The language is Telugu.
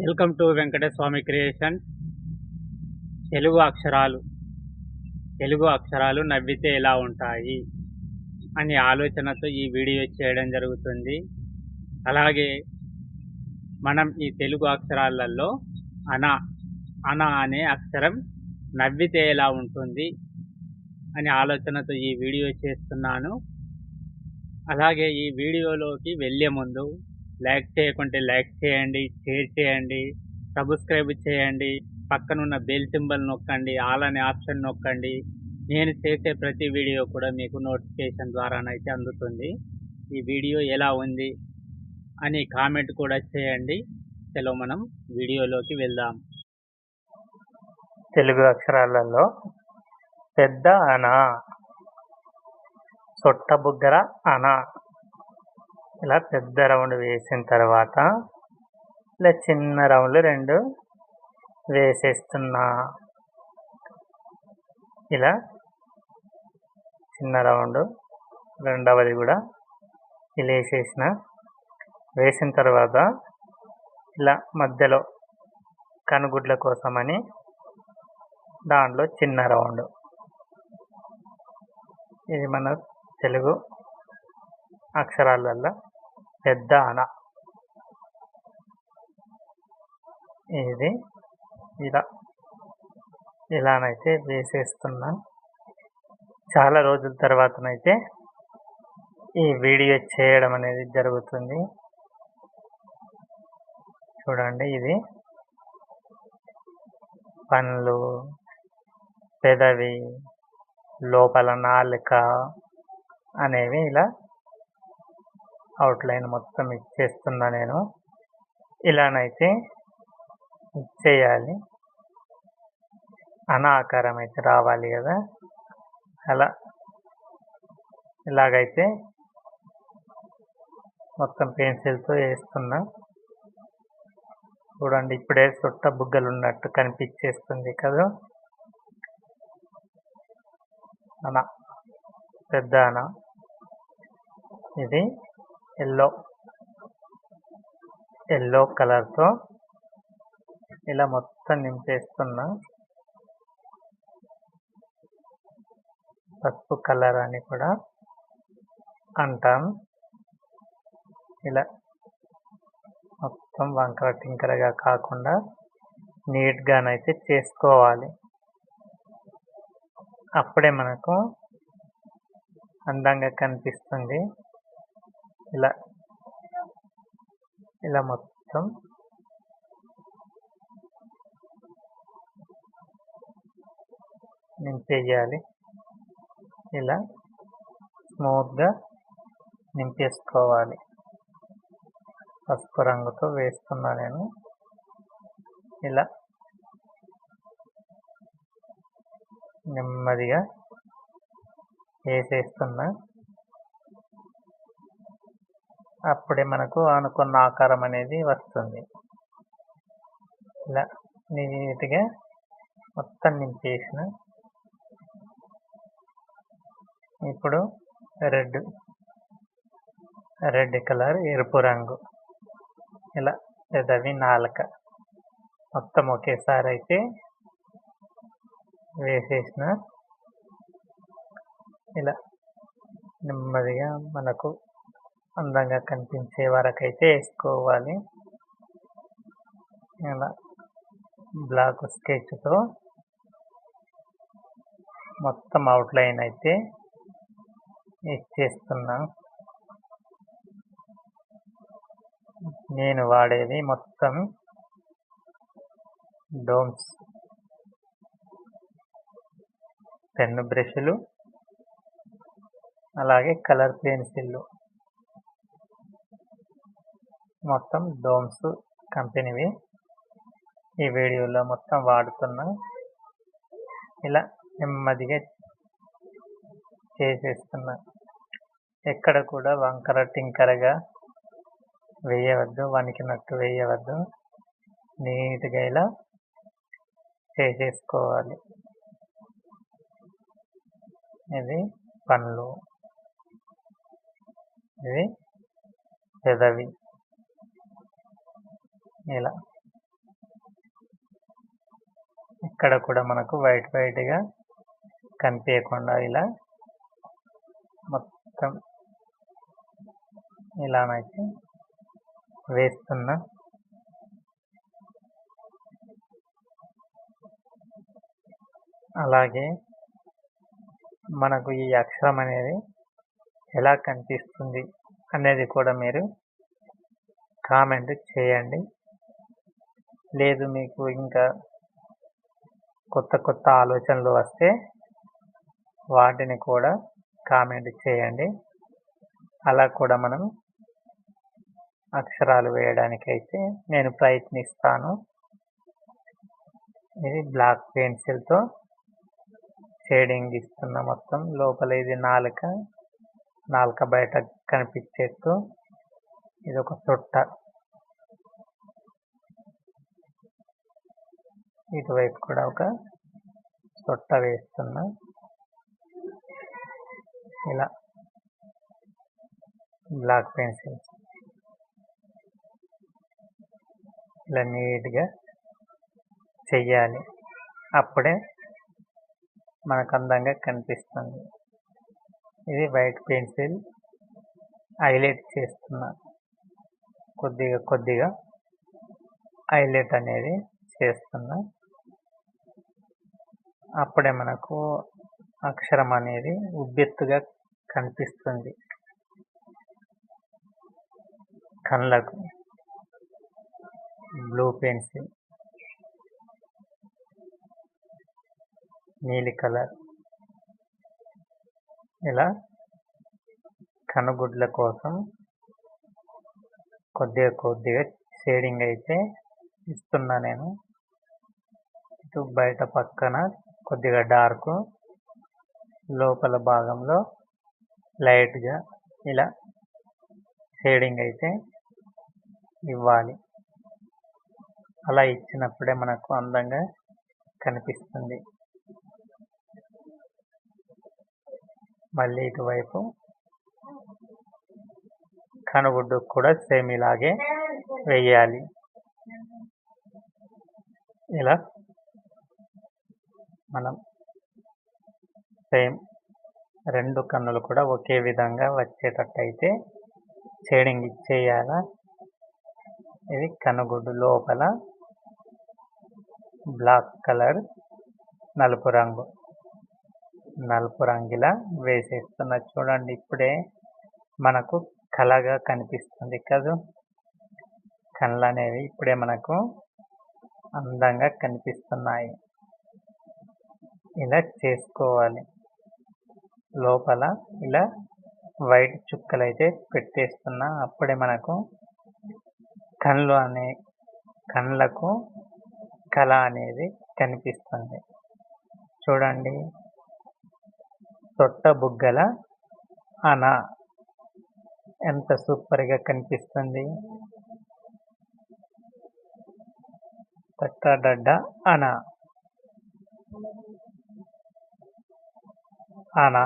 Welcome to Venkataswamy creation. Telugu అక్షరాలు తెలుగు అక్షరాలు నవ్వితే ఎలా ఉంటాయి అనే ఆలోచనతో ఈ వీడియో చేయడం జరుగుతుంది. అలాగే మనం ఈ తెలుగు అక్షరాలలో అన అన అనే అక్షరం నవ్వితే ఎలా ఉంటుంది అనే ఆలోచనతో ఈ వీడియో చేస్తున్నాను. అలాగే ఈ వీడియోలోకి వెళ్ళే ముందు లైక్ చేయకుంటే లైక్ చేయండి షేర్ చేయండి సబ్స్క్రైబ్ చేయండి పక్కనున్న బెల్ సింబల్ నొక్కండి ఆల్ అనే ఆప్షన్ నొక్కండి. నేను చేసే ప్రతి వీడియో కూడా మీకు నోటిఫికేషన్ ద్వారానైతే అందుతుంది. ఈ వీడియో ఎలా ఉంది అని కామెంట్ కూడా చేయండి. సెలవు మనం వీడియోలోకి వెళ్దాం. తెలుగు అక్షరాలలో పెద్ద అనా సొట్ట బుగ్గర అనా. ఇలా పెద్ద రౌండ్ వేసిన తర్వాత ఇలా చిన్న రౌండ్లు రెండు వేసేస్తున్నా. ఇలా చిన్న రౌండ్ రెండవది కూడా ఇలా వేసేసిన. వేసిన తర్వాత ఇలా మధ్యలో కనుగుడ్ల కోసమని దాంట్లో చిన్న రౌండ్. ఇది మన తెలుగు అక్షరాలల్లో పెద్ద అన ఇది ఇలా. ఇలానైతే వేసేస్తున్నాను చాలా రోజుల తర్వాతనైతే ఈ వీడియో చేయడం అనేది జరుగుతుంది. చూడండి ఇది. పండ్లు పెదవి లోపల నాలుక అనేవి ఇలా అవుట్లైన్ మొత్తం ఇచ్చేస్తున్నా నేను. ఇలానైతే ఇచ్చేయాలి అన ఆకారం అయితే రావాలి కదా. అలా ఇలాగైతే మొత్తం పెన్సిల్తో వేస్తున్నా. చూడండి ఇప్పుడే చుట్ట బుగ్గలు ఉన్నట్టు కనిపించేస్తుంది కదా. అన పెద్ద అన. ఇది ఎల్లో. ఎల్లో కలర్తో ఇలా మొత్తం నింపేస్తున్నా పసుపు కలర్ అని కూడా అంటాం. ఇలా మొత్తం వంకర టింకరగా కాకుండా నీట్గానైతే చేసుకోవాలి. అప్పుడే మనకు అందంగా కనిపిస్తుంది. ఇలా ఇలా మొత్తం. నింపేయాలి ఇలా స్మూత్గా నింపేసుకోవాలి. పసుపు రంగుతో వేస్తున్నా నేను. ఇలా నెమ్మదిగా వేసేస్తున్నా. అప్పుడే మనకు అనుకున్న ఆకారం అనేది వస్తుంది. ఇలా నీట్గా మొత్తం నింపేసిన ఇప్పుడు రెడ్ రెడ్ కలర్ ఎరుపు రంగు. ఇలా పెదవి నాలుక. మొత్తం ఒకేసారి అయితే వేసేసిన. ఇలా నెమ్మదిగా మనకు అందంగా కనిపించే వరకైతే వేసుకోవాలి. ఇలా బ్లాక్ స్కెచ్తో మొత్తం అవుట్లైన్ అయితే ఇచ్చేస్తున్నా. నేను వాడేది మొత్తం డోమ్స్ పెన్ను బ్రష్లు అలాగే కలర్ పెన్సిళ్ళు మొత్తం డోమ్స్ కంపెనీవి. ఈ వీడియోలో మొత్తం వాడుతున్నా. ఇలా నెమ్మదిగా చేసేస్తున్నా ఎక్కడ కూడా వంకర టింకరగా వేయవద్దు వణికినట్టు వేయవద్దు. నీట్గా ఇలా చేసేసుకోవాలి. ఇది పండ్లు ఇది పెదవి. ఇలా. ఇక్కడ కూడా మనకు వైట్ వైట్గా కనిపించకుండా ఇలా మొత్తం ఇలానైతే వేస్తున్నా అలాగే మనకు ఈ అక్షరం అనేది ఎలా కనిపిస్తుంది అనేది కూడా మీరు కామెంట్ చేయండి. లేదు మీకు ఇంకా కొత్త కొత్త ఆలోచనలు వస్తే వాటిని కూడా కామెంట్ చేయండి. అలా కూడా మనం అక్షరాలు వేయడానికైతే నేను ప్రయత్నిస్తాను. ఇది బ్లాక్ పెన్సిల్తో షేడింగ్ ఇస్తున్న మొత్తం. లోపల ఇది నాలుక నాలుక బయట కనిపించేట్టు. ఇది ఒక చుట్ట ఇటువైపు కూడా ఒక చుట్ట వేస్తున్నా ఇలా బ్లాక్ పెన్సిల్స్. ఇలా నీట్గా చెయ్యాలి. అప్పుడే మనకు అందంగా కనిపిస్తుంది. ఇది వైట్ పెన్సిల్ హైలైట్ చేస్తున్నా కొద్దిగా కొద్దిగా హైలైట్ అనేది చేస్తున్నా అప్పుడే మనకు అక్షరం అనేది ఉబ్బెత్తుగా కనిపిస్తుంది. కళ్ళకు. బ్లూ పెన్సిల్ నీలి కలర్. ఇలా కనుగుడ్ల కోసం కొద్దిగా కొద్దిగా షేడింగ్ అయితే ఇస్తున్నా నేను. ఇటు బయట పక్కన కొద్దిగా డార్క్ లోపల భాగంలో లైట్గా ఇలా షేడింగ్ అయితే ఇవ్వాలి. అలా ఇచ్చినప్పుడే మనకు అందంగా కనిపిస్తుంది. మళ్ళీ ఇటువైపు కనుగుడ్డు కూడా సేమ్ ఇలాగే వేయాలి. ఇలా మనం సేమ్ రెండు కన్నులు కూడా ఒకే విధంగా వచ్చేటట్టయితే షేడింగ్ ఇచ్చేయాల? ఇది కనుగుడ్డు లోపల బ్లాక్ కలర్ నలుపు రంగు. నలుపు రంగులా వేసేస్తున్నా చూడండి ఇప్పుడే మనకు కళగా కనిపిస్తుంది కాదు? కళ్ళు అనేవి ఇప్పుడే మనకు అందంగా కనిపిస్తున్నాయి. ఇలా చేసుకోవాలి. లోపల ఇలా వైట్ చుక్కలు అయితే పెట్టేస్తున్నా. అప్పుడే మనకు కళ్ళు అనే కళ్ళకు కళ అనేది కనిపిస్తుంది. చూడండి. తొట్ట బుగ్గల అన. ఎంత సూపర్గా కనిపిస్తుంది. తట్టడడ్డ అన. అన